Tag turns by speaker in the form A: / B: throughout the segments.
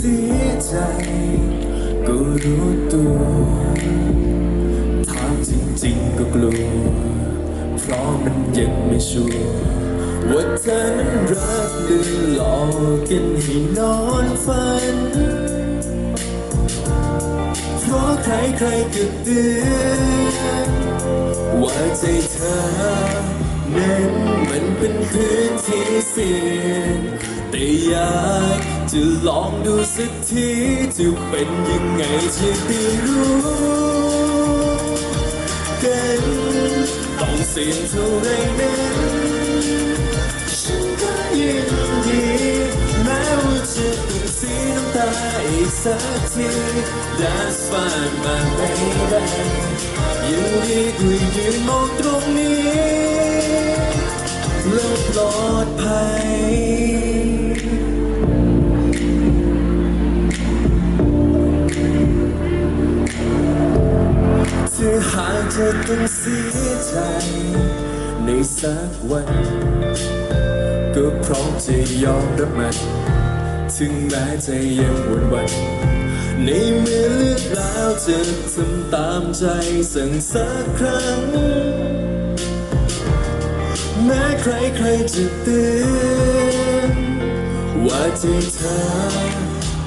A: สียใจก็รู้ตัวถามจริงๆก็กลัว เพราะมันยังไม่ชัวร์ว่าเธอนั้นรักหรือหลอกกันให้นอนฝัน เพราะใครๆก็เตือนว่าใจเธอนั้นมันเป็นพื้นที่เสี่ยงแต่อยาก จะลองดูสักทีจะเป็นยังไงจะได้รู้กันต้องเสี่ยงเท่าไรนั้นฉันก็ยินดีแม้ว่าจะต้องเสียน้ำตาอีกสักที That's fine my baby ยังดีกว่ายืนมองตรงนี้แล้วปลอย ธอต้องเสียใจ ในสักวัน ก็พร้อมจะยอมรับมัน ถึงแม้ใจยังหวนหวันในเมื่อเลือกแล้วจะทำตามใจสั่งสักครั้ง แม้ใครใครๆจะเตือนว่าใจเธอ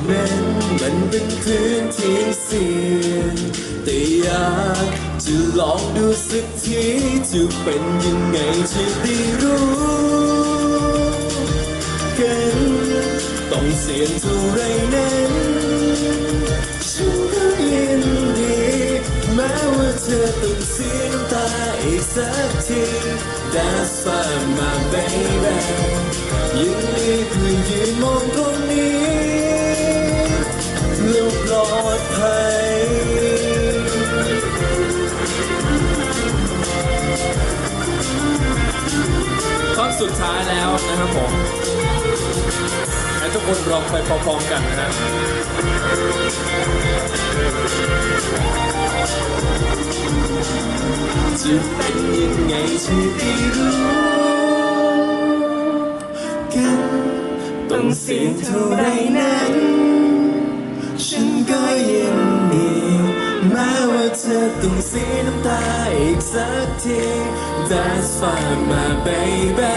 A: นั้นมันเป็นพื้นที่เสี่ยงแต่อยา จะลองดูสักทีจะเป็นยังไงจะได้รู้กันต้องเสียงเท่าไรนั้นฉันก็ยินดีแม้ว่าเธอต้องเสียน้ำตาอีกสักที That's fine my baby ยังดีกว่ายืนมองตรงนี้
B: สุดท้ายแล้วนะครับผมให้ทุกคนร้องไปพร้อมๆกันนะฮะ
A: จะเป็นยังไงที่ได้รู้กันต้องเสียงเท่าไรนั้น ฉันก็ยินดีแม้ ว่าเธอต้องเสียน้ำตาอีกสักที That's fine my baby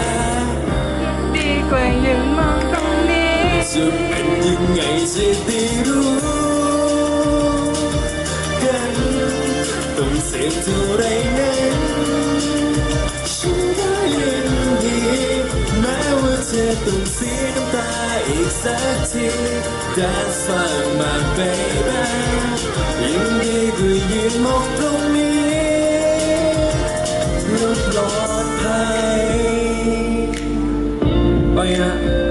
C: ดีกว่ายืนมองตรงนี้
A: จะเป็นยังไงจะได้รู้กันต้องเสียงเท่าไรนั้นฉันก็ยินดีแม้ว่าเธอต้องเสียน้ำตาอีกสักที That's fine my baby แล้ว